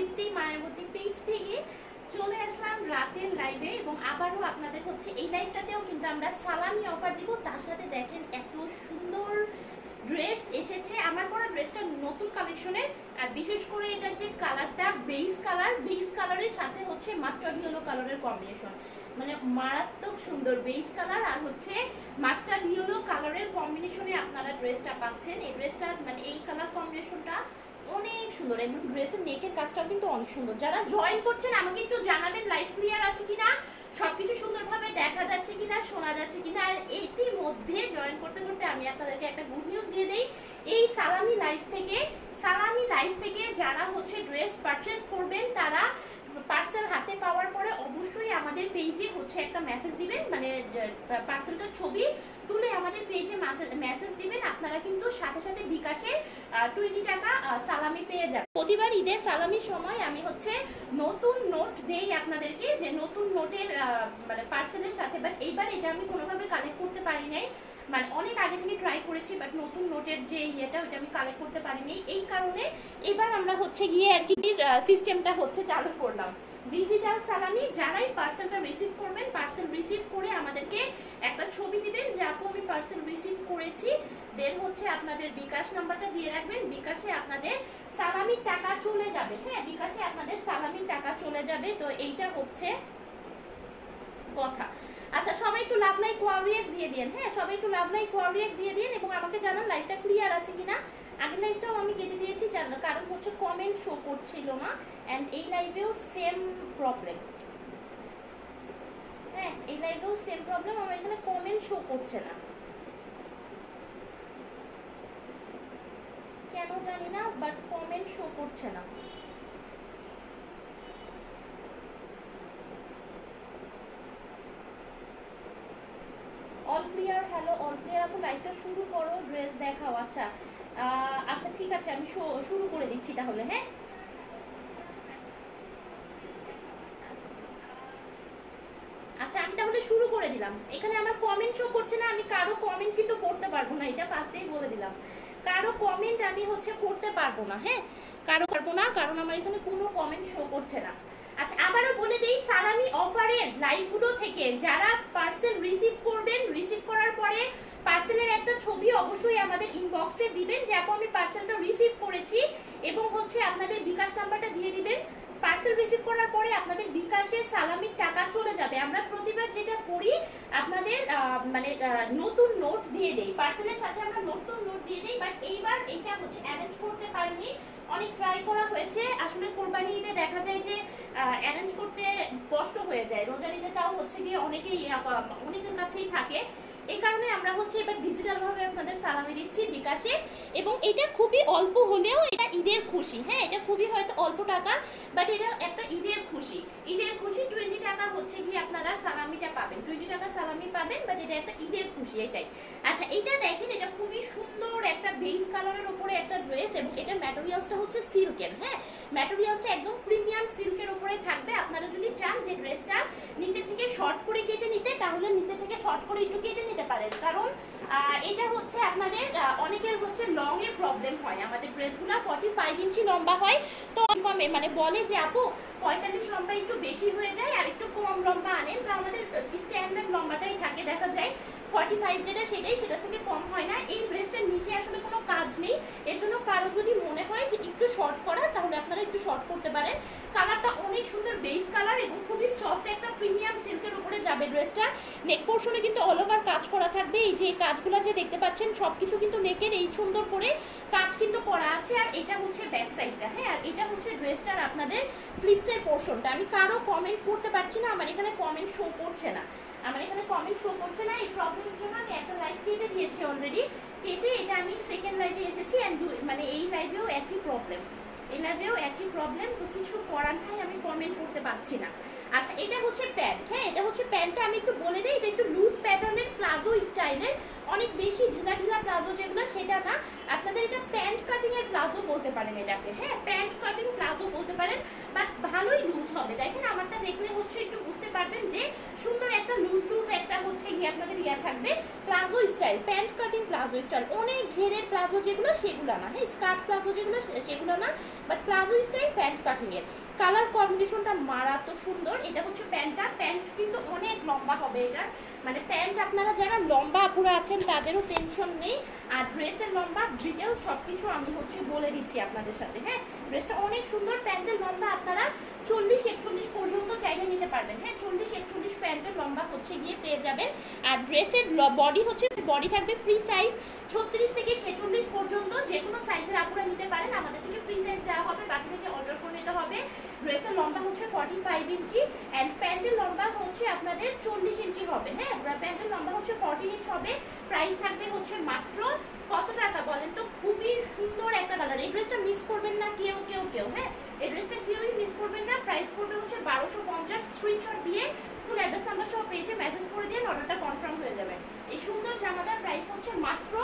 এমনিতেই মায়াবতী পেজ থেকে চলে আসলাম রাতের লাইভে এবং আবারও আপনাদের হচ্ছে এই লাইভটাতেও কিন্তু আমরা সালামি অফার দিব। তার সাথে দেখেন এত সুন্দর ড্রেস এসেছে। আমার পরা ড্রেসটা নতুন কালেকশনের আর বিশেষ করে এটার যে কালারটা বেস কালার বেস কালারের সাথে হচ্ছে মাস্টার্ড ইয়েলো কালারের কম্বিনেশন মানে মারাত্মক সুন্দর বেস কালার আর হচ্ছে মাস্টার্ড ইয়েলো কালারের কম্বিনেশনে আপনারা ড্রেসটা পাচ্ছেন। এই ড্রেসটা মানে এই কালার কম্বিনেশনটা অনেক সুন্দর। এবং ড্রেসের নেকের কাজটাও কিন্তু অনেক সুন্দর। যারা জয়েন করছেন, আমাকে একটু জানাবেন লাইভ ক্লিয়ার আছে কিনা? সবকিছু সুন্দরভাবে দেখা যাচ্ছে কিনা, শোনা যাচ্ছে কিনা? আর ইতিমধ্যে জয়েন করতে করতে আমি আপনাদেরকে একটা গুড নিউজ দিয়ে দেই। এই সালামি লাইভ থেকে, সালামি লাইভ থেকে যারা হচ্ছে ড্রেস পারচেজ করবেন, তারা পার্সেল হাতে পাওয়ার পরে অবশ্যই আমাদের পেজে হচ্ছে একটা মেসেজ দিবেন। মানে পার্সেলটার ছবি তুলে আমাদের পেজে মেসেজ দিবেন, আপনারা কিন্তু সাথে সাথে বিকাশে টোয়েন্টি টাকা সালামি পেয়ে যাবেন। প্রতিবার ঈদের সালামির সময় আমি হচ্ছে নতুন নোট দেই আপনাদেরকে, যে নতুন নোটের মানে পার্সেলের সাথে বাট এইবার এটা আমি কোনোভাবে কালেক্ট করতে পারি নাই। মানে অনেক আগে থেকে ট্রাই করেছি বাট নতুন নোটের যে ইয়েটা ওটা আমি কালেক্ট করতে পারিনি এই কারণে এবার আমরা হচ্ছে গিয়ে আর কি সিস্টেমটা হচ্ছে চালু করলাম। ডিজিটাল সালামি যারাই পার্সেলটা রিসিভ করবেন পার্সেল রিসিভ করে আমাদেরকে একটা ছবি দিবেন যে, আপু, আমি পার্সেল রিসিভ করেছি। দেন হচ্ছে আপনাদের বিকাশ নাম্বারটা দিয়ে রাখবেন। বিকাশে আপনাদের সালামির টাকা চলে যাবে। হ্যাঁ বিকাশে আপনাদের সালামির টাকা চলে যাবে। তো এইটা হচ্ছে কথা। আচ্ছা সবাই একটু লাভ লাইক কোয়ারিয়েক দিয়ে দিন হ্যাঁ সবাই একটু লাভ লাইক কোয়ারিয়েক দিয়ে দিন এবং আমাকে জানান লাইভটা ক্লিয়ার আছে কিনা। আগের লাইভটাও আমি কেটে দিয়েছি কারণ হচ্ছে কমেন্ট শো করছিল না অ্যান্ড এই লাইভেও সেম প্রবলেম হ্যাঁ এই লাইভেও সেম প্রবলেম আমার এখানে কমেন্ট শো করছে না। কেন জানি না বাট কমেন্ট শো করছে না all clear hello all clear আপু লাইভটা শুরু করো ড্রেস দেখাও আচ্ছা। আচ্ছা ঠিক আছে, আমি শুরু করে দিচ্ছি তাহলে হ্যাঁ? আচ্ছা আমি তাহলে শুরু করে দিলাম। এখানে আমার কমেন্ট শো করছে না, আমি কারও কমেন্ট কিন্তু করতে পারব না, এটা ফার্স্টেই বলে দিলাম। কারও কমেন্ট আমি হচ্ছে করতে পারব না হ্যাঁ? কারও পারব না, কারণ আমার এখানে কোনো কমেন্ট শো করছে না। আচ্ছা আবারও বলে দেই, সালামি অফারের লাইভগুলো থেকে যারা পার্সেল রিসিভ করবেন, রিসিভ করার পরে পার্সেলের একটা ছবি অবশ্যই আমাদের ইনবক্সে দিবেন, যে আপু, আমি পার্সেলটা রিসিভ করেছি এবং হচ্ছে আপনাদের বিকাশ নাম্বারটা দিয়ে দিবেন। পার্সেল রিসিভ করার পরে আপনাদের বিকাশে সালামির টাকা চলে যাবে। আমরা প্রতিবার যেটা করি, আপনাদের মানে নতুন নোট দিয়ে দেই। পার্সেলের সাথে আমরা নতুন নোট দিয়ে দেই, বাট এইবার এইটা হচ্ছে অ্যারেঞ্জ করতে পারিনি। অনেক ট্রাই করা হয়েছে। আসলে কোরবানি ঈদে দেখা যায় যে অ্যারেঞ্জ করতে কষ্ট হয়ে যায়। রোজার ঈদে তাও হচ্ছে গিয়ে অনেকেই অনেকের কাছেই থাকে। এই কারণে আমরা হচ্ছে এবার ডিজিটাল ভাবে আপনাদের সালামি দিচ্ছি বিকাশে। এবং এটা খুবই অল্প হলেও এটা ঈদের খুশি। হ্যাঁ এটা খুবই হয়তো অল্প টাকা বাট এটা একটা ঈদের খুশি। ঈদের খুশি টোয়েন্টি টাকা হচ্ছে গিয়ে আপনারা সালামিটা পাবেন। টোয়েন্টি টাকা সালামি পাবেন বাট এটা একটা ঈদের খুশি এটাই। আচ্ছা এটা দেখেন, এটা খুবই সুন্দর একটা বেস কালারের উপরে একটা ড্রেস এবং এটা ম্যাটেরিয়ালসটা হচ্ছে সিল্কের হ্যাঁ? ম্যাটেরিয়ালসটা একদম প্রিমিয়াম সিল্কের উপরে থাকবে। আপনারা যদি চান যে ড্রেসটা নিচে থেকে শর্ট করে কেটে নিতে, তাহলে নিচে থেকে শর্ট করে একটু কেটে নিতে পারেন। কারণ এটা হচ্ছে আপনাদের অনেকের হচ্ছে লং এর প্রবলেম হয়। আমাদের ড্রেসগুলো ফর্টি ফাইভ ইঞ্চি লম্বা হয়। তো কমে মানে বলে যে, আপু, পঁয়তাল্লিশ লম্বা একটু বেশি হয়ে যায় আর একটু কম লম্বা আনেন। তো আমাদের স্ট্যান্ডার্ড লম্বাটাই থাকে। দেখা যায় ফর্টি ফাইভ যেটা সেটাই সেটা থেকে কম হয় না। এই ড্রেসটার নিচে আসলে কোনো কাজ নেই। এর জন্য কারও যদি মনে হয় যে, একটু শর্ট করা তাহলে আপনারা একটু শর্ট করতে পারেন। কালারটা অনেক সুন্দর বেস কালার এবং খুবই সফট একটা প্রিমিয়াম উপরে যাবে ড্রেসটা। নেক পোর্শনে কিন্তু অল ওভার কাজ করা থাকবে। এই যে কাজগুলো যে দেখতে পাচ্ছেন, সবকিছু কিন্তু নেকের এই সুন্দর করে কাজ কিন্তু করা আছে। আর এটা হচ্ছে ব্যাক সাইডটা হ্যাঁ? আর এটা হচ্ছে ড্রেসটার আপনাদের স্লিভসের পোর্শনটা আমি কারও কমেন্ট করতে পারছি না, আমার এখানে কমেন্ট শো করছে না। আমার এখানে কমেন্ট শো করছে না। এই প্রবলেমের জন্য আমি একটা লাইভ কেটে দিয়েছি অলরেডি কেটে এটা আমি সেকেন্ড লাইভে এসেছি অ্যান্ড মানে এই লাইভেও একই প্রবলেম এই লাইভেও একই প্রবলেম তো কিছু করার নাই, আমি কমেন্ট করতে পারছি না। আচ্ছা এটা হচ্ছে প্যান্ট হ্যাঁ এটা হচ্ছে প্যান্টটা আমি একটু বলে দিই, এটা একটু লুজ প্যাটার্নের প্লাজো স্টাইলের অনেক বেশি ঢিলা ঢিলা প্লাজো যেগুলো, সেটা না, আপনাদের এটা প্যান্ট কাটিং এর প্লাজো বলতে পারেন এটাকে হ্যাঁ প্যান্ট কাটিং প্লাজো বলতে পারেন বাট ভালোই লুজ হবে, দেখেন আমারটা দেখলে হচ্ছে একটু বুঝতে পারবেন যে সুন্দর একটা লুজ লুজ একটা হচ্ছে গিয়া আপনাদের ইয়া থাকবে palazzo style pant cutting palazzo style অনেক ঘেরের প্লাজো যেগুলো, সেগুলো না হ্যাঁ স্কার্ট প্লাজো যেগুলো সেগুলো না but palazzo style pant cutting এর। কালার কম্বিনেশনটা মারাত্মক সুন্দর এটা হচ্ছে প্যান্টটা। প্যান্ট কিন্তু অনেক লম্বা হবে এটা মানে প্যান্ট আপনারা যারা লম্বা আপুরা আছেন, তাদেরও টেনশন নেই। আর ড্রেসের লম্বা ডিটেলস সব কিছু আমি হচ্ছে বলে দিচ্ছি আপনাদের সাথে হ্যাঁ? ড্রেসটা অনেক সুন্দর, প্যান্টের লম্বা আপনারা চল্লিশ একচল্লিশ পর্যন্ত চাইলে নিতে পারবেন হ্যাঁ? চল্লিশ একচল্লিশ প্যান্টের লম্বা হচ্ছে গিয়ে পেয়ে যাবেন। আর ড্রেসের বডি হচ্ছে বডি থাকবে ফ্রি সাইজ ছত্রিশ থেকে ছেচল্লিশ পর্যন্ত। যে কোনো সাইজের আপুরা নিতে পারেন, আমাদের থেকে ফ্রি সাইজ দেওয়া হবে, বাকি থেকে অর্ডার করে নিতে হবে। ড্রেসের লম্বা হচ্ছে ফর্টি ফাইভ ইঞ্চি অ্যান্ড প্যান্টের লম্বা হচ্ছে আপনাদের চল্লিশ ইঞ্চি হবে হ্যাঁ? প্যান্টের লম্বা হচ্ছে ফর্টি ইঞ্চ হবে প্রাইস থাকবে হচ্ছে মাত্র কত টাকা বলেন তো? খুবই সুন্দর একটা কালার এই ড্রেসটা মিস করবেন না কেউ কেউ কেউ হ্যাঁ? এই ড্রেসটা কেউই মিস করবেন না। প্রাইস পড়বে হচ্ছে বারোশো পঞ্চাশ। স্ক্রিনশট দিয়ে ফুল অ্যাড্রেস নাম্বার সহ পেজে মেসেজ করে দিয়ে অর্ডারটা কনফার্ম হয়ে যাবে। এই সুন্দর জামাটার প্রাইস হচ্ছে মাত্র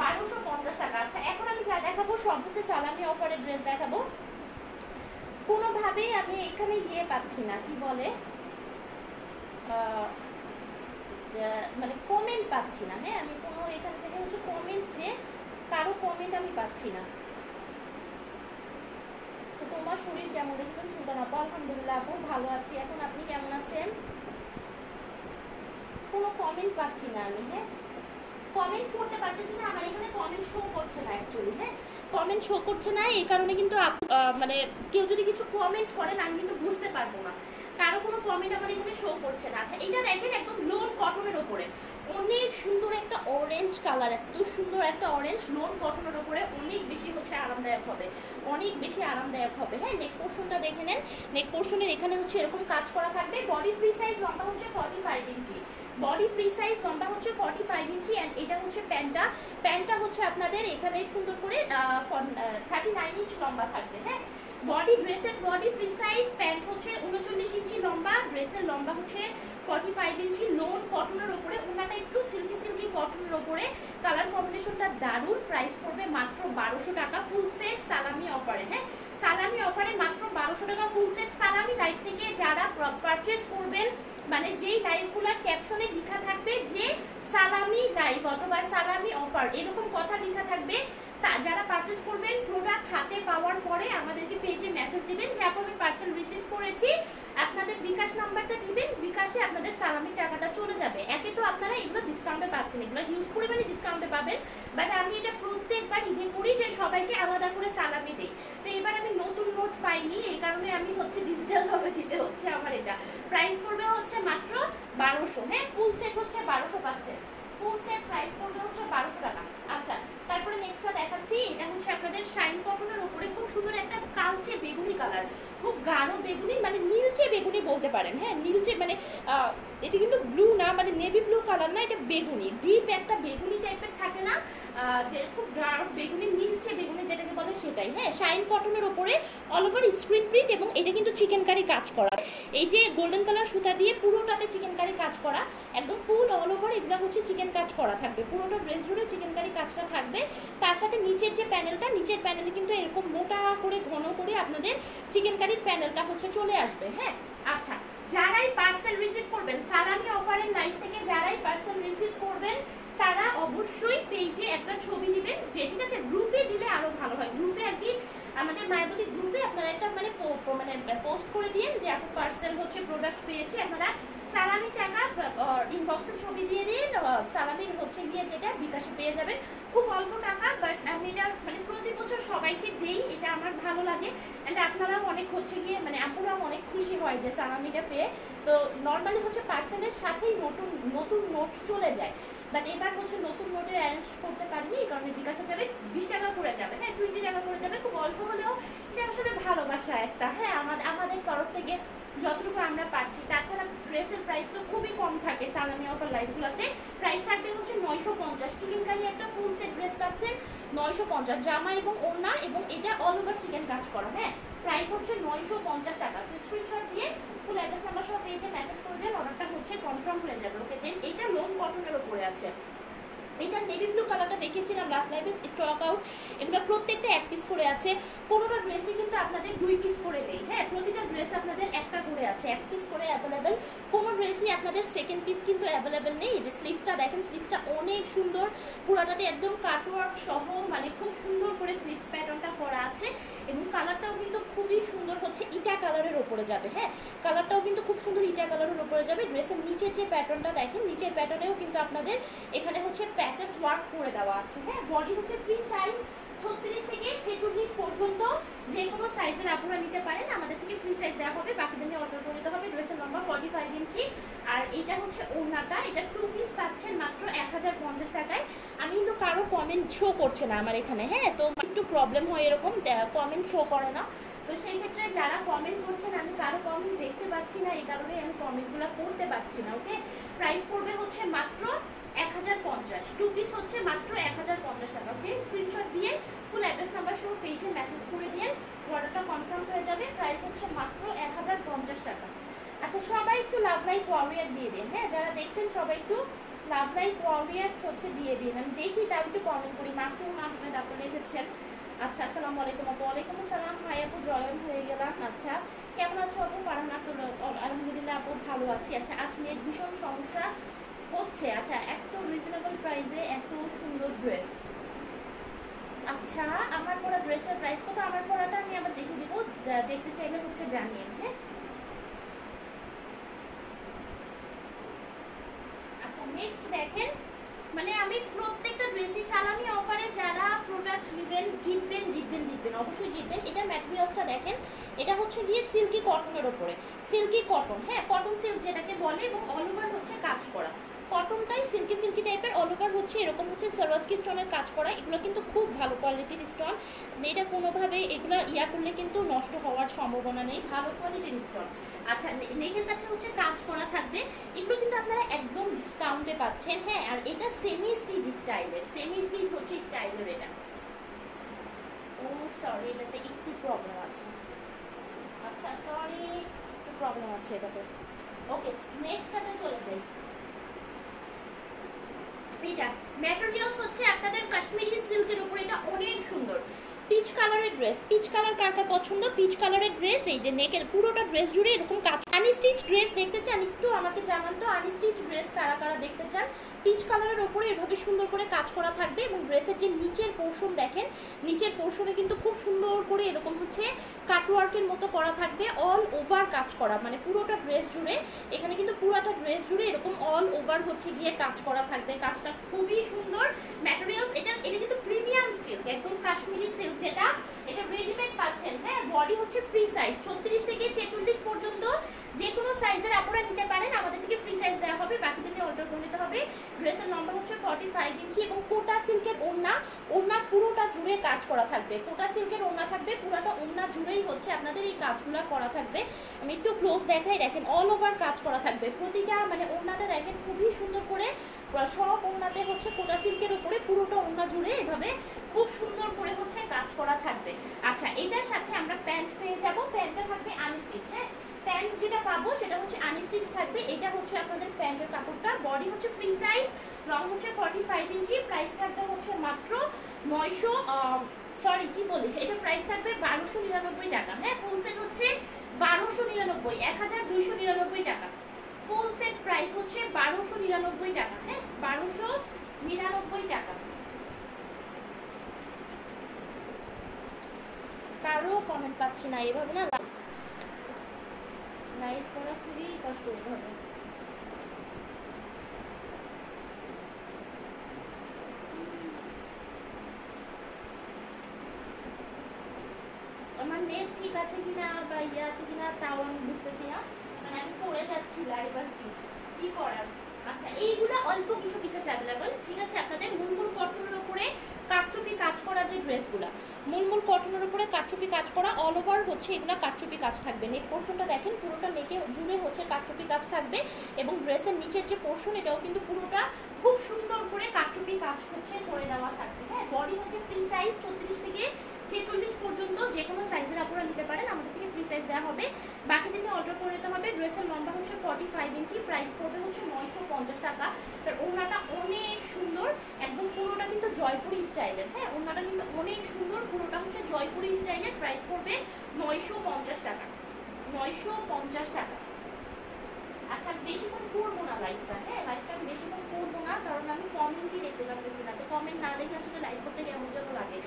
বারোশো পঞ্চাশ টাকা। আচ্ছা এখন আমি যা দেখাবো সব হচ্ছে সালামি অফারের ড্রেস দেখাবো। কোনোভাবেই আমি এখানে ইয়ে পাচ্ছি না কি বলে? আহ, মানে কমেন্ট পাচ্ছি না। হ্যাঁ আমি কোনো এখান থেকে হচ্ছে কমেন্ট যে কারও কমেন্ট আমি পাচ্ছি না। আচ্ছা তোমার শরীর কেমন দেখেছেন? সুলতান আপু, আলহামদুলিল্লাহ আপু, ভালো আছি। এখন আপনি কেমন আছেন? কোনো কমেন্ট পাচ্ছি না আমি হ্যাঁ? কমেন্ট করতে পারতেছি না, আমার এখানে কমেন্ট শো করছে না অ্যাকচুয়ালি হ্যাঁ? কমেন্ট শো করছে না, এই কারণে কিন্তু মানে কেউ যদি কিছু কমেন্ট করেন আমি কিন্তু বুঝতে পারব না। কোনো কমেন্ট আমার এখানে শো করছে না। আচ্ছা এটা দেখেন একদম লোন কটনের ওপরে অনেক সুন্দর একটা অরেঞ্জ কালার এত সুন্দর একটা অরেঞ্জ লোন কটনের ওপরে অনেক বেশি হচ্ছে আরামদায়ক হবে। অনেক বেশি আরামদায়ক হবে। হ্যাঁ নেক পোর্শনটা দেখে নেন। নেক পোর্শনের এখানে হচ্ছে এরকম কাজ করা থাকবে। বডি ফ্রি সাইজ লম্বা হচ্ছে forty five inch. Body free size লম্বা হচ্ছে ফর্টি ফাইভ ইঞ্চি অ্যান্ড এটা হচ্ছে প্যান্টটা প্যান্টটা হচ্ছে আপনাদের এখানে সুন্দর করে থার্টি নাইন ইঞ্চ লম্বা থাকবে। হ্যাঁ বডি ড্রেসের বডি ফ্রি সাইজ প্যান্ট হচ্ছে উনচল্লিশ ইঞ্চি লম্বা ড্রেসের লম্বা হচ্ছে ফর্টি ফাইভ ইঞ্চি লোন কটনের ওপরে ওনাটা একটু সিল্কি সিল্কি কটনের ওপরে। কালার কম্বিনেশনটা দারুণ প্রাইস পড়বে মাত্র বারোশো টাকা ফুল সেট সালামি অফারে হ্যাঁ? সালামি অফারে মাত্র বারোশো টাকা ফুল সেট সালামি লাইফ থেকে যারা পারচেস করবেন মানে যেই লাইভগুলোর ক্যাপশনে লেখা থাকবে যে সালামি লাইভ অথবা সালামি অফার এরকম কথা লেখা থাকবে। তা যারা পারচেস করবেন প্রোডাক্ট হাতে পাওয়ার পরে আমাদেরকে পেজে মেসেজ দিবেন যে আপু আমি পার্সেল রিসিভ করেছি, আপনাদের বিকাশ নাম্বারটা দিবেন, বিকাশে আপনাদের সালামির টাকাটা চলে যাবে। একে তো আপনারা এগুলো ডিসকাউন্টে পাচ্ছেন, এগুলো ইউজ করে মানে ডিসকাউন্টে পাবেন। বাট আমি এটা প্রত্যেকবার ঈদে করি যে সবাইকে আলাদা করে সালামি দিই। তো এবার আমি নতুন নোট পাইনি, এই কারণে আমি হচ্ছে ডিজিটাল ভাবে দিতে হচ্ছে আমার এটা। প্রাইস পড়বে হচ্ছে মাত্র বারোশো। হ্যাঁ ফুল সেট হচ্ছে বারোশো পাচ্ছে ফুল সেট প্রাইস পড়বে হচ্ছে বারোশো টাকা। আচ্ছা তারপরে নেক্সটটা দেখাচ্ছি। এটা হচ্ছে আপনাদের শাইন কটনের উপরে খুব সুন্দর একটা কালচে বেগুনি কালার। খুব গাঢ় বেগুনি মানে নীলচে বেগুনি বলতে পারেন হ্যাঁ? নীলচে মানে এটা কিন্তু ব্লু না মানে নেভি ব্লু কালার না, এটা বেগুনি। ডিপ একটা বেগুনি টাইপের থাকে না যে খুব ডার্ক বেগুনি, নীলচে বেগুনি যেটাকে বলে সেটাই হ্যাঁ? শাইন কটনের ওপরে অল ওভার স্ক্রিন প্রিন্ট এবং এটা কিন্তু চিকেন কারি কাজ করা। এই যে গোল্ডেন কালার সুতা দিয়ে পুরোটাতে চিকেন কারি কাজ করা, একদম ফুল অল ওভার এগুলো হচ্ছে চিকেন কাজ করা থাকবে। পুরোটা ড্রেস জুড়ে চিকেন কারি কাজটা থাকবে। তার সাথে নিচের যে প্যানেলটা, নিচের প্যানেলে কিন্তু এরকম মোটা করে, ঘন করে আপনাদের চিকেন কারির প্যানেলটা হচ্ছে চলে আসবে হ্যাঁ? আচ্ছা যারাই পার্সেল রিসিভ করবেন, সালামি অফারের লাইফ থেকে যারাই পার্সেল রিসিভ করবেন, তারা অবশ্যই পেজে একটা ছবি নেবেন, যে ঠিক আছে গ্রুপে দিলে আরও ভালো হয়। গ্রুপে আর কি, আমাদের মায়াবতী গ্রুপে আপনারা একটা মানে মানে পোস্ট করে দিন যে এখন পার্সেল হচ্ছে প্রোডাক্ট পেয়েছে, আপনারা সালামি টাকা ইনবক্সে ছবি দিয়ে দিন সালামির হচ্ছে গিয়ে যেটা বিকাশে পেয়ে যাবেন। খুব অল্প টাকা বাট আমি এটা মানে প্রতি বছর সবাইকে দেই, এটা আমার ভালো লাগে। অ্যান্ড আপনারাও অনেক হচ্ছে গিয়ে মানে আপনারাও অনেক খুশি হয় যে সালামিটা পেয়ে। তো নর্মালি হচ্ছে পার্সেলের সাথেই নতুন নতুন নোট চলে যায়। বাট এবার হচ্ছে নতুন নোটের অ্যারেঞ্জ করতে পারিনি, এই কারণে বিকাশে যাবে, বিশ টাকা করে যাবে। হ্যাঁ টোয়েন্টি টাকা করে যাবে, খুব অল্প হলেও এটা আসলে ভালোবাসা একটা। হ্যাঁ আমাদের আমাদের তরফ থেকে যতটুকু আমরা পাচ্ছি। তাছাড়া ড্রেসের প্রাইস তো খুবই কম থাকে সালামি অফার লাইফগুলোতে প্রাইস থাকবে হচ্ছে নয়শো পঞ্চাশ। চিকেন কারি একটা ফুল সেট ড্রেস পাচ্ছেন নয়শো পঞ্চাশ। জামা এবং ওড়না এবং এটা অল ওভার চিকেন কাজ করা হ্যাঁ? প্রাইস হচ্ছে নয়শো পঞ্চাশ টাকা। স্ক্রিনশট দিয়ে ফুল অ্যাড্রেস নাম্বার সহ পেজে মেসেজ করে দেন। অর্ডারটা হচ্ছে কনফার্ম হয়ে যাবে। ওকে দেন এটা লোন কটনের উপরে আছে। এটা নেভি ব্লু কালারটা দেখিয়েছিলাম লাস্ট লাইভে স্টক আউট এগুলো প্রত্যেকটা এক পিস করে আছে। কোনোটা ড্রেসই কিন্তু আপনাদের দুই পিস করে নেই হ্যাঁ? প্রতিটা ড্রেস আপনাদের একটা করে আছে, এক পিস করে অ্যাভেলেবেল কোনো ড্রেসই আপনাদের সেকেন্ড পিস কিন্তু অ্যাভেলেবেল নেই। যে স্লিভসটা দেখেন স্লিভসটা অনেক সুন্দর। পুরাটাতে একদম কাটওয়ার্ক সহ মানে খুব সুন্দর করে স্লিভস প্যাটার্নটা করা আছে। এবং কালারটাও কিন্তু খুবই সুন্দর হচ্ছে ইটা কালারের ওপরে যাবে হ্যাঁ? কালারটাও কিন্তু খুব সুন্দর ইটা কালারের ওপরে যাবে। ড্রেসের নিচের যে প্যাটার্নটা দেখেন, নিচের প্যাটার্নেও কিন্তু আপনাদের এখানে হচ্ছে প্যাচেস ওয়ার্ক করে দেওয়া আছে হ্যাঁ? বডি হচ্ছে ফ্রি সাইজ ছত্রিশ থেকে ছেচল্লিশ পর্যন্ত যে কোনো সাইজের আপনারা নিতে পারেন। আমাদের থেকে ফ্রি সাইজ দেওয়া হবে। বাকিদের নিয়ে অর্ডার করে হবে। ড্রেসের নম্বর ফর্টি ফাইভ ইঞ্চি। আর এটা হচ্ছে ওড়নাটা। এটা টু পিস পাচ্ছেন মাত্র এক হাজার পঞ্চাশ টাকায়। আমি কিন্তু কারও কমেন্ট শো করছে না আমার এখানে হ্যাঁ? তো একটু প্রবলেম হয় এরকম কমেন্ট শো করে না। তো সেই ক্ষেত্রে যারা কমেন্ট করছেন, আমি কারও কমেন্ট দেখতে পাচ্ছি না। এই কারণে আমি কমেন্টগুলো করতে পারছি না ওকে প্রাইস পড়বে হচ্ছে মাত্র এক হাজার পঞ্চাশ। টু পিস হচ্ছে মাত্র এক হাজার পঞ্চাশ টাকা। ওকে স্ক্রিনশট দিয়ে ফুল অ্যাড্রেস নাম্বার সহ পেজে মেসেজ করে দিয়ে অর্ডারটা কনফার্ম হয়ে যাবে। প্রাইস হচ্ছে মাত্র এক হাজার পঞ্চাশ টাকা। আচ্ছা সবাই একটু লাভ লাইফ ওয়ারিয়ার দিয়ে দিন। হ্যাঁ যারা দেখছেন সবাই একটু লাভ লাইফ ওয়ারিয়ার হচ্ছে দিয়ে দিন। আমি দেখি তাও একটু কমেন্ট করি। মাসুম আহমেদ আপনি লিখেছেন। আচ্ছা আসসালামু আলাইকুম আপু। ওয়ালাইকুম আসসালাম। হাই আপু, জয়েন হয়ে গেলাম। আচ্ছা কেমন আছো আপু? ফারহান আলহামদুলিল্লাহ আপু, ভালো আছি। আচ্ছা আজ নেট ভীষণ সমস্যা। হচ্ছে আচ্ছা এত রিজনেবল প্রাইসে এত সুন্দর ড্রেস আচ্ছা আমার পরা ড্রেসের প্রাইস কত? আমার পরাটা আমি আবার দেখে দিব। দেখতে চাইলে হচ্ছে জানিয়ে হ্যাঁ? আচ্ছা নেক্সট দেখেন। মানে আমি প্রত্যেকটা ড্রেসই সালামি অফারে যারা প্রোডাক্ট নেবেন, জিতবেন জিতবেন জিতবেন, অবশ্যই জিতবেন। এটা ম্যাটেরিয়ালসটা দেখেন। এটা হচ্ছে গিয়ে সিল্কি কটনের ওপরে সিল্কি কটন হ্যাঁ? কটন সিল্ক যেটাকে বলে, এবং অল হচ্ছে কাজ করা। কটনটাই সিল্কি সিল্কি টাইপের অল ওভার হচ্ছে, এরকম হচ্ছে সারওয়াস্কি স্টোনের কাজ করা। এগুলো কিন্তু খুব ভালো কোয়ালিটির স্টোন এটা কোনোভাবে এগুলো ইয়া করলে কিন্তু নষ্ট হওয়ার সম্ভাবনা নেই, ভালো কোয়ালিটির স্টোন আচ্ছা নেকের কাছে হচ্ছে কাজ করা থাকবে। এগুলো কিন্তু আপনারা একদম ডিসকাউন্টে পাচ্ছেন হ্যাঁ আর এটা সেমি স্টিচ স্টাইলের সেমি স্টিচ হচ্ছে স্টাইলের এটা। ও সরি এটাতে একটু প্রবলেম আছে। আচ্ছা সরি একটু প্রবলেম আছে এটাতে। ওকে নেক্সটটাতে চলে যাই। এটা ম্যাটেরিয়ালস হচ্ছে আপনাদের কাশ্মীরি সিল্কের উপর। এটা অনেক সুন্দর। পিচ কালারের ড্রেস পিচ কালার কার কার পছন্দ? পিচ কালারের ড্রেস এই যে নেকের পুরোটা ড্রেস জুড়ে এরকম কাজ। আনস্টিচ ড্রেস দেখতে চান? একটু আমাকে জানান তো আনস্টিচ ড্রেস কারা কারা দেখতে চান? পিচ কালারের ওপরে এভাবে সুন্দর করে কাজ করা থাকবে এবং ড্রেসের যে নিচের পোর্শন দেখেন, নিচের পোর্শনে কিন্তু খুব সুন্দর করে এরকম হচ্ছে কাটওয়ার্কের মতো করা থাকবে অল ওভার কাজ করা। মানে পুরোটা ড্রেস জুড়ে, এখানে কিন্তু পুরোটা ড্রেস জুড়ে এরকম অল ওভার হচ্ছে গিয়ে কাজ করা থাকবে। কাজটা খুবই সুন্দর। ম্যাটেরিয়ালস এটা এটা কিন্তু প্রিমিয়াম সিল্ক একদম কাশ্মীরি সিল্ক যেটা, এটা রেডিমেড পাচ্ছেন হ্যাঁ? বডি হচ্ছে ফ্রি সাইজ ছত্রিশ থেকে ছেচল্লিশ পর্যন্ত যে কোনো সাইজের আপনারা নিতে পারেন। আমাদের থেকে ফ্রি সাইজ দেওয়া হবে, বাকিদেরকে অর্ডার করে নিতে হবে। ড্রেসের নম্বর হচ্ছে ফর্টি ফাইভ ইঞ্চি এবং কোটা সিল্কের ওড়না ওড়না পুরোটা জুড়ে কাজ করা থাকবে। কোটা সিল্কের ওড়না থাকবে, পুরোটা ওড়না জুড়েই হচ্ছে আপনাদের এই কাজগুলো করা থাকবে। আমি একটু ক্লোজ দেখাই, দেখেন অল ওভার কাজ করা থাকবে। প্রতিটা মানে ওড়নাতে দেখেন খুবই সুন্দর করে সব ওড়নাতে হচ্ছে কোটা সিল্কের উপরে পুরোটা ওড়না জুড়ে এভাবে খুব সুন্দর করে হচ্ছে কাজ করা থাকবে। আচ্ছা এটার সাথে আমরা প্যান্ট পেয়ে যাব। প্যান্টটা থাকবে আনস্টিচ হ্যাঁ? প্যান্ট যেটা পাবো সেটা হচ্ছে আনস্টিচ থাকবে। এটা হচ্ছে আপনাদের প্যান্টের কাপড়টা। বডি হচ্ছে ফ্রি সাইজ লং হচ্ছে ফর্টি ফাইভ ইঞ্চি। প্রাইস থাকবে হচ্ছে মাত্র নয়শো সরি কি বলি? এটা প্রাইস থাকবে বারোশো নিরানব্বই টাকা। হ্যাঁ ফুল সেট হচ্ছে বারোশো নিরানব্বই, এক হাজার দুইশো নিরানব্বই টাকা। ফুল সেট প্রাইস হচ্ছে বারোশো নিরানব্বই টাকা। হ্যাঁ বারোশো নিরানব্বই টাকা। কারও কমেন্ট পাচ্ছি না, এভাবে না? লাইভ করা খুবই কষ্ট হবে আমার নেট ঠিক আছে কিনা বা ইয়ে আছে কিনা তাও আমি বুঝতেছি না। মানে আমি পড়ে যাচ্ছি লাইভ আর কি। কি করার? আচ্ছা এইগুলো অল্প কিছু পিসেস অ্যাভেলেবল ঠিক আছে? আপনাদের মুলমুল কটনের উপরে কারচুপি কাজ করা যে ড্রেসগুলো মুলমুল কটনের উপরে কারচুপি কাজ করা অল ওভার হচ্ছে এগুলো কারচুপি কাজ থাকবে। নেক পোর্শনটা দেখেন, পুরোটা নেকে জুড়ে হচ্ছে কারচুপি কাজ থাকবে এবং ড্রেসের নিচের যে পোর্শন এটাও কিন্তু পুরোটা খুব সুন্দর করে কারচুপি কাজ হচ্ছে করে দেওয়া থাকবে। হ্যাঁ বডি হচ্ছে ফ্রি সাইজ চৌত্রিশ থেকে ছেচল্লিশ পর্যন্ত যে কোনো সাইজের আপনারা নিতে পারেন। আমাদের থেকে ফ্রি সাইজ দেওয়া হবে। বাকি দিনে অর্ডার করে নিতে হবে। ড্রেসের লম্বা হচ্ছে ফর্টি ফাইভ ইঞ্চি প্রাইস পড়বে হচ্ছে নয়শো পঞ্চাশ টাকা। তার ওনাটা অনেক সুন্দর। একদম পুরোটা কিন্তু জয়পুরি স্টাইলের হ্যাঁ ওনাটা কিন্তু অনেক সুন্দর। পুরোটা হচ্ছে জয়পুরি স্টাইলের প্রাইস পড়বে নয়শো পঞ্চাশ টাকা। নয়শো পঞ্চাশ টাকা। আচ্ছা বেশিক্ষণ করব না লাইফটা হ্যাঁ লাইফটা আমি বেশিক্ষণ করব না। কারণ আমি কমেন্টই দেখতে পাচ্ছি না। তো কমেন্ট না দেখে আসলে লাইভ করতে কেমন যেন লাগে।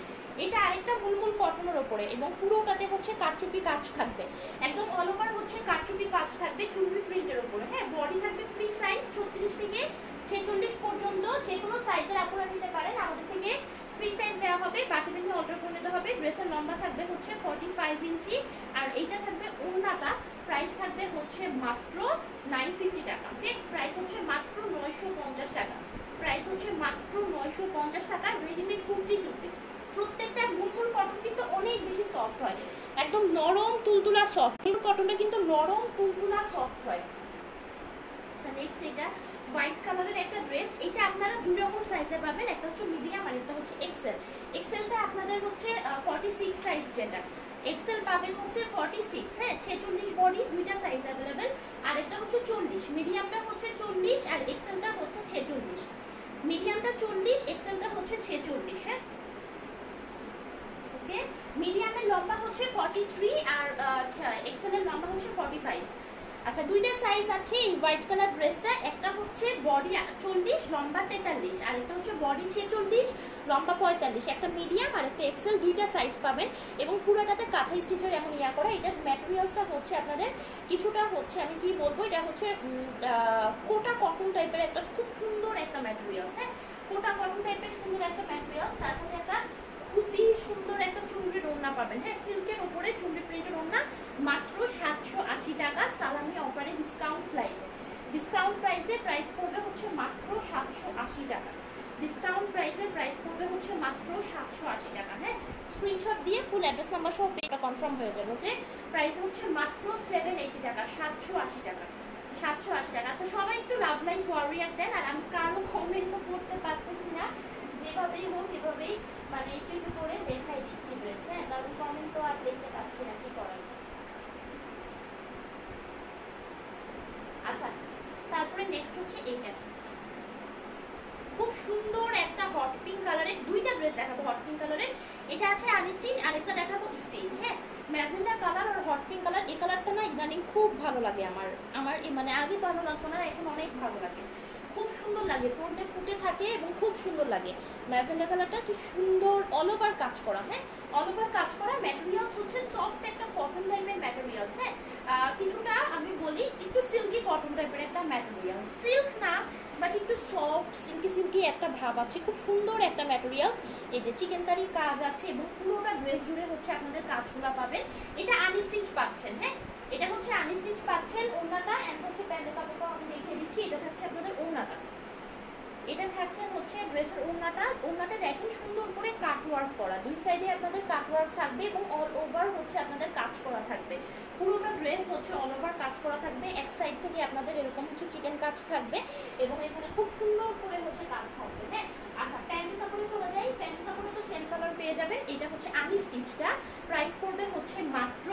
এটা আরেকটা মূলমূল কটনের ওপরে এবং পুরোটাতে হচ্ছে কারচুপি কাজ থাকবে। একদম অল হচ্ছে কারচুপি কাজ থাকবে চুনরি প্রিন্টের ওপরে। হ্যাঁ বডি থাকবে ফ্রি সাইজ ছত্রিশ থেকে ছেচল্লিশ পর্যন্ত যে কোনো সাইজের আপনারা নিতে পারেন। আমাদের থেকে ফ্রি সাইজ দেওয়া হবে বাকি দিনে অর্ডার করে নিতে হবে। ড্রেসের লম্বা থাকবে হচ্ছে ফর্টি ফাইভ ইঞ্চি আর এইটা থাকবে ওড়নাটা। প্রাইস থাকবে হচ্ছে মাত্র নাইন ফিফটি টাকা প্রাইস হচ্ছে মাত্র নয়শো পঞ্চাশ টাকা। প্রাইস হচ্ছে মাত্র নয়শো পঞ্চাশ টাকা রেডিমেড কুর্তি টু পিস প্রত্যেকটা মুলমুল কটন কিন্তু অনেক বেশি সফট হয়। একদম নরম তুলতুলা সফট মুল কটনটা কিন্তু নরম তুলতুলা সফট হয়। আচ্ছা নেক্সট এটা হোয়াইট কালারের একটা ড্রেস এটা আপনারা দুই রকম সাইজে পাবেন। একটা হচ্ছে মিডিয়াম আর একটা হচ্ছে এক্সেল এক্সেলটা আপনাদের হচ্ছে ফর্টি সিক্স সাইজ যেটা। এক্সেল পাবেন হচ্ছে ফর্টি সিক্স হ্যাঁ? ছেচল্লিশ বডি দুইটা সাইজ অ্যাভেলেবেল আর একটা হচ্ছে চল্লিশ। মিডিয়ামটা হচ্ছে চল্লিশ আর এক্সেলটা হচ্ছে ছেচল্লিশ। মিডিয়ামটা চল্লিশ এক্সেলটা হচ্ছে ছেচল্লিশ হ্যাঁ? ওকে মিডিয়ামের লম্বা হচ্ছে ফর্টি থ্রি আর আচ্ছা এক্সেলের লম্বা হচ্ছে ফর্টি ফাইভ আচ্ছা দুইটা সাইজ আছে এই হোয়াইট কালার ড্রেসটা একটা হচ্ছে বডি চল্লিশ, লম্বা তেতাল্লিশ। আর একটা হচ্ছে বডি ছেচল্লিশ, লম্বা পঁয়তাল্লিশ। একটা মিডিয়াম আর একটা এক্সেল দুইটা সাইজ পাবেন। এবং পুরোটাতে কাঁথা স্টিচের এমন ইয়া করা। এটার ম্যাটেরিয়ালসটা হচ্ছে আপনাদের, কিছুটা হচ্ছে আমি কি বলব, এটা হচ্ছে কোটা কটন টাইপের একটা খুব সুন্দর একটা ম্যাটেরিয়ালস হ্যাঁ? কোটা কটন টাইপের সুন্দর একটা ম্যাটেরিয়ালস তার সাথে একটা খুবই সুন্দর একটা চুনরির ওড়না পাবেন হ্যাঁ সিল্কের উপরে চুনরি প্রিন্টের ওড়না মাত্র সাতশো আশি টাকা সালামি অফারে ডিসকাউন্ট প্রাইসে ডিসকাউন্ট প্রাইসে প্রাইস পড়বে হচ্ছে মাত্র সাতশো আশি টাকা। ডিসকাউন্ট প্রাইসে প্রাইস পড়বে হচ্ছে মাত্র সাতশো আশি টাকা হ্যাঁ? স্ক্রিনশট দিয়ে ফুল অ্যাড্রেস নাম্বার সহ পেটা কনফার্ম হয়ে যাবে ওকে প্রাইস হচ্ছে মাত্র সেভেন এইটি টাকা, সাতশো আশি টাকা, সাতশো আশি টাকা। আচ্ছা সবাই একটু লাভ লাইন ওয়ারিয়ার দেন, আর আমি কারও কমেন্ট তো করতে পারতেছি না। যেভাবেই হোক, এভাবেই মানে একটু একটু করে দেখাই দিচ্ছি ড্রেস হ্যাঁ? কারণ কমেন্ট তো আর দেখতে পাচ্ছি না, কি করার। আচ্ছা তারপরে নেক্সট হচ্ছে এইটা খুব সুন্দর একটা হট পিঙ্ক কালারের দুইটা ড্রেস দেখাবো হট পিঙ্ক কালারের এটা আছে আনস্টিচ আরেকটা দেখাবো স্টিচ হ্যাঁ? ম্যাজেন্ডা কালার আর হট পিঙ্ক কালার এই কালারটা না ইদানিং খুব ভালো লাগে আমার। আমার মানে আগে ভালো লাগতো না, এখন অনেক ভালো লাগে। খুব সুন্দর লাগে পরতে ফুটে থাকে এবং খুব সুন্দর লাগে। ম্যাজেন্ডা কালারটা কি সুন্দর অল ওভার কাজ করা হ্যাঁ? অল ওভার কাজ করা ম্যাটেরিয়ালস হচ্ছে সফট একটা কটন টাইপের ম্যাটেরিয়ালস হ্যাঁ? কিছুটা আমি বলি একটু সিল্কি কটন টাইপের একটা ম্যাটেরিয়াল সিল্ক না বাট একটু সফট সিল্কি সিল্কি একটা ভাব আছে। খুব সুন্দর একটা ম্যাটেরিয়ালস এই যে চিকেন কারি কাজ আছে এবং পুরোটা ড্রেস জুড়ে হচ্ছে আপনাদের কাজগুলো পাবেন। এটা আনস্টিচ পাচ্ছেন হ্যাঁ? এটা হচ্ছে আনস্টিচ পাচ্ছেন ওড়নাটা এন্ড হচ্ছে প্যান্টের কাপড়টা আমি দেখিয়ে দিচ্ছি। এটা থাকছে আপনাদের ওড়নাটা। এটা থাকছে হচ্ছে ড্রেসের ওড়নাটা। ওড়নাটা দেখেন সুন্দর করে কাট ওয়ার্ক করা। দুই সাইডে আপনাদের কাট ওয়ার্ক থাকবে এবং অল ওভার হচ্ছে আপনাদের কাজ করা থাকবে। পুরোটা ড্রেস হচ্ছে অল ওভার কাজ করা থাকবে। এক সাইড থেকে আপনাদের এরকম হচ্ছে চিকেন কাজ থাকবে এবং এখানে খুব সুন্দর করে হচ্ছে কাজ থাকবে হ্যাঁ? আচ্ছা প্যান্টের কাপড়ে চলে যাই। প্যান্টের কাপড়ে তো সেম কালার পেয়ে যাবেন। এটা হচ্ছে আমি স্টিচটা প্রাইস পড়বে হচ্ছে মাত্র,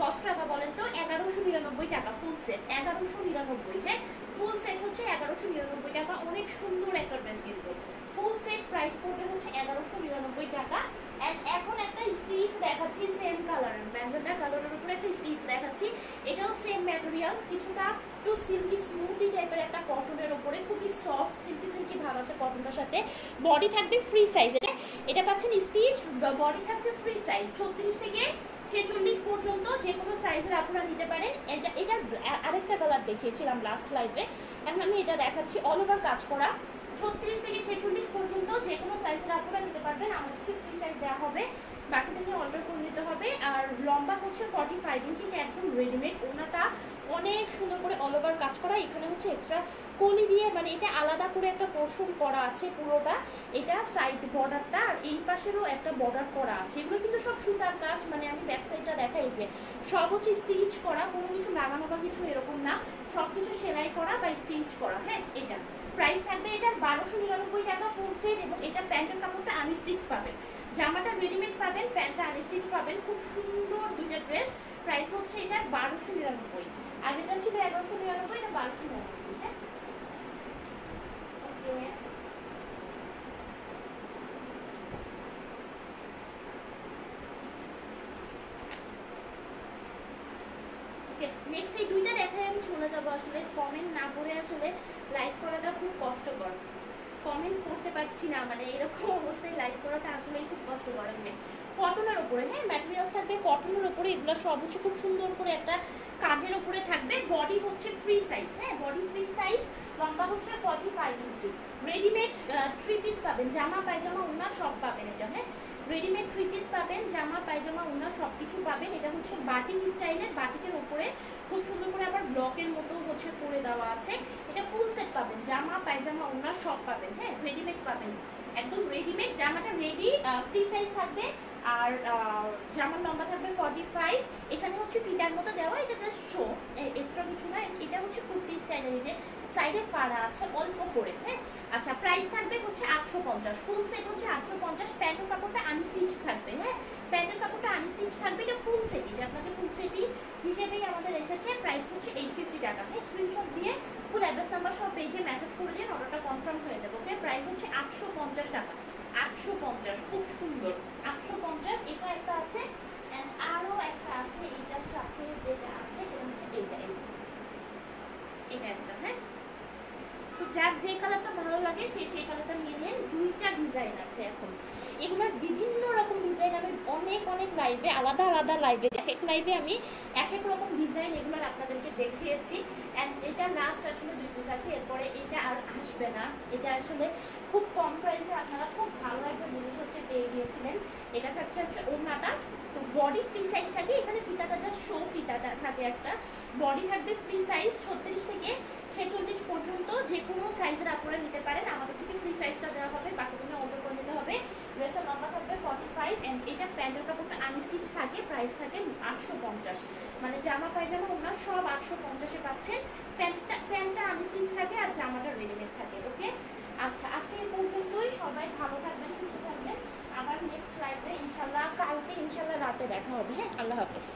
কত টাকা বলেন তো? এগারোশো নিরানব্বই টাকা ফুল সেট এগারোশো নিরানব্বই হ্যাঁ? ফুল সেট হচ্ছে এগারোশো নিরানব্বই টাকা। অনেক সুন্দর একটা ড্রেস কিন্তু ফুল সেট প্রাইস পড়বে হচ্ছে এগারোশো নিরানব্বই টাকা। এখন একটা স্টিচ দেখাচ্ছি সেম কালারের ম্যাজেন্ডা কালারের উপরে একটা স্টিচ দেখাচ্ছি এটাও সেম ম্যাটেরিয়ালস কিছুটা একটু সিল্কি স্মুথি টাইপের একটা কটনের উপরে খুবই সফট সিল্কি সিল্কি ভাব আছে কটনটার সাথে। বডি থাকবে ফ্রি সাইজ এটা এটা পাচ্ছেন স্টিচ বডি থাকছে ফ্রি সাইজ ছত্রিশ থেকে ছেচল্লিশ পর্যন্ত যে কোনো সাইজের আপনারা নিতে পারেন। এটা এটার আরেকটা কালার দেখিয়েছিলাম লাস্ট লাইভে এখন আমি এটা দেখাচ্ছি অল ওভার কাজ করা। ছত্রিশ থেকে ছেচল্লিশ পর্যন্ত যে কোনো সাইজের আপনারা নিতে পারবেন। আমাদেরকে ফ্রি সাইজ দেওয়া হবে। বাকি থেকে অর্ডার করে নিতে হবে। আর লম্বা হচ্ছে ফর্টি ফাইভ ইঞ্চি এটা একদম রেডিমেড ওনাটা অনেক সুন্দর করে অল ওভার কাজ করা। এখানে হচ্ছে এক্সট্রা কলি দিয়ে মানে এটা আলাদা করে একটা পোর্শন করা আছে পুরোটা। এটা সাইড বর্ডারটা আর এই পাশেরও একটা বর্ডার করা আছে। এগুলো কিন্তু সব সুতার কাজ মানে আমি ব্যাক সাইডটা দেখাই যে সব হচ্ছে স্টিচ করা, কোনো কিছু লাগানো বা কিছু এরকম না। সব কিছু সেলাই করা বা স্টিচ করা হ্যাঁ এটা। প্রাইস থাকবে এটার বারোশো নিরানব্বই টাকা ফুল সেট এবং এটা প্যান্টের কাপড়টা আনস্টিচ পাবেন। জামাটা রেডিমেড পাবেন, প্যান্টটা আনস্টিচ পাবেন। খুব সুন্দর দুইটা ড্রেস প্রাইস হচ্ছে এটা বারোশো নিরানব্বই। আগেটা ছিল এগারোশো নিরানব্বই, এটা বারোশো নিরানব্বই হ্যাঁ? নেক্সট এই দুইটা দেখায় আমি, চলে যাব আসলে। কমেন্ট না করে আসলে করতে পারছি না মানে এরকম অবস্থায় লাইভ করাটা আসলেই খুব কষ্টকর হচ্ছে। কটনের উপরে হ্যাঁ ম্যাটেরিয়ালস থাকবে, কটনের উপরে এগুলো সব হচ্ছে খুব সুন্দর করে একটা কাজের ওপরে থাকবে। বডি হচ্ছে ফ্রি সাইজ হ্যাঁ বডি ফ্রি সাইজ লম্বা হচ্ছে forty five inch readymade three piece পাবেন, জামা, পায়জামা ওনা সব পাবেন এটা হ্যাঁ। রেডিমেড থ্রি পিস পাবেন, জামা, পায়জামা ওনা সব কিছু পাবেন। এটা হচ্ছে বাটিক স্টাইলের, বাটিকের উপরে খুব সুন্দর করে আবার ব্লকের মতো হচ্ছে করে দেওয়া আছে। এটা ফুল সেট পাবেন, জামা, পায়জামা ওনা সব পাবেন হ্যাঁ রেডিমেড পাবেন। একদম রেডিমেড জামাটা রেডি ফ্রি সাইজ থাকবে, আর জামার লম্বা থাকবে ফর্টি ফাইভ এখানে হচ্ছে ফিটার মতো দেওয়া, এটা জাস্ট শো এক্সট্রা কিছু না, এটা হচ্ছে কুর্তি স্টাইলের যে সাইডে ফাড়া আছে, অল্প করে হ্যাঁ? আচ্ছা প্রাইস থাকবে হচ্ছে আটশো পঞ্চাশ ফুল সেট হচ্ছে আটশো পঞ্চাশ, প্যান্টের কাপড়টা আনস্টিচ থাকবে হ্যাঁ? প্যান্টের কাপড়টা আনস্টিচ থাকবে, এটা ফুল সেটই যে আপনাকে ফুল সেটই হিসেবেই আমাদের এসেছে প্রাইস হচ্ছে এইট ফিফটি টাকা হ্যাঁ? স্ক্রিনশট দিয়ে ফুল অ্যাড্রেস নাম্বার সব পেজে মেসেজ করে দিয়ে অর্ডারটা কনফার্ম হয়ে যাবে ওকে প্রাইস হচ্ছে আটশো পঞ্চাশ টাকা, আটশো পঞ্চাশ, খুব সুন্দর, আটশো পঞ্চাশ, এটা একটা আছে, and আরও একটা আছে, এটার সাথে যেটা আছে, সেটা হচ্ছে এইটা। এটা একটা হ্যাঁ? তো যার যে কালারটা ভালো লাগে, সে সেই কালারটা নিয়ে নেন। দুইটা ডিজাইন আছে এখন। এগুলোর বিভিন্ন রকম ডিজাইন আমি অনেক অনেক লাইভে আলাদা আলাদা লাইভে এক এক লাইভে আমি এক এক রকম ডিজাইন এগুলোর আপনাদেরকে দেখিয়েছি। অ্যান্ড এটা লাস্ট আসলে দুই পিস আছে, এরপরে এটা আর আসবে না। এটা আসলে খুব কম প্রাইসে আপনারা খুব ভালো একটা জিনিস হচ্ছে পেয়ে গিয়েছিলেন। এটা থাকছে হচ্ছে ওড়নাটা। তো বডি ফ্রি সাইজ থাকে, এখানে ফিতাটা জাস্ট শো ফিতাটা থাকে একটা। বডি থাকবে ফ্রি সাইজ ছত্রিশ থেকে ছেচল্লিশ পর্যন্ত যে কোনো সাইজের আপনারা নিতে পারেন। আমাদের থেকে ফ্রি সাইজটা দেওয়া হবে, বাকিগুলো অর্ডার করে নিতে হবে। ড্রেসের লম্বা থাকবে ফর্টি ফাইভ অ্যান্ড এটা প্যান্টের কাপড়টা আনস্টিচ থাকে প্রাইস থাকে আটশো পঞ্চাশ। মানে জামা, পায়জামা ওনার সব আটশো পঞ্চাশে পাচ্ছেন। প্যান্টটা প্যান্টটা আনস্টিচ থাকে আর জামাটা রেডিমেড থাকে ওকে আচ্ছা আজকে এই পর্যন্তই। সবাই ভালো থাকবেন আবার নেক্সট লাইভে ইনশাল্লাহ কালকে ইনশাল্লাহ রাতে দেখা হবে। হ্যাঁ আল্লাহ হাফেজ।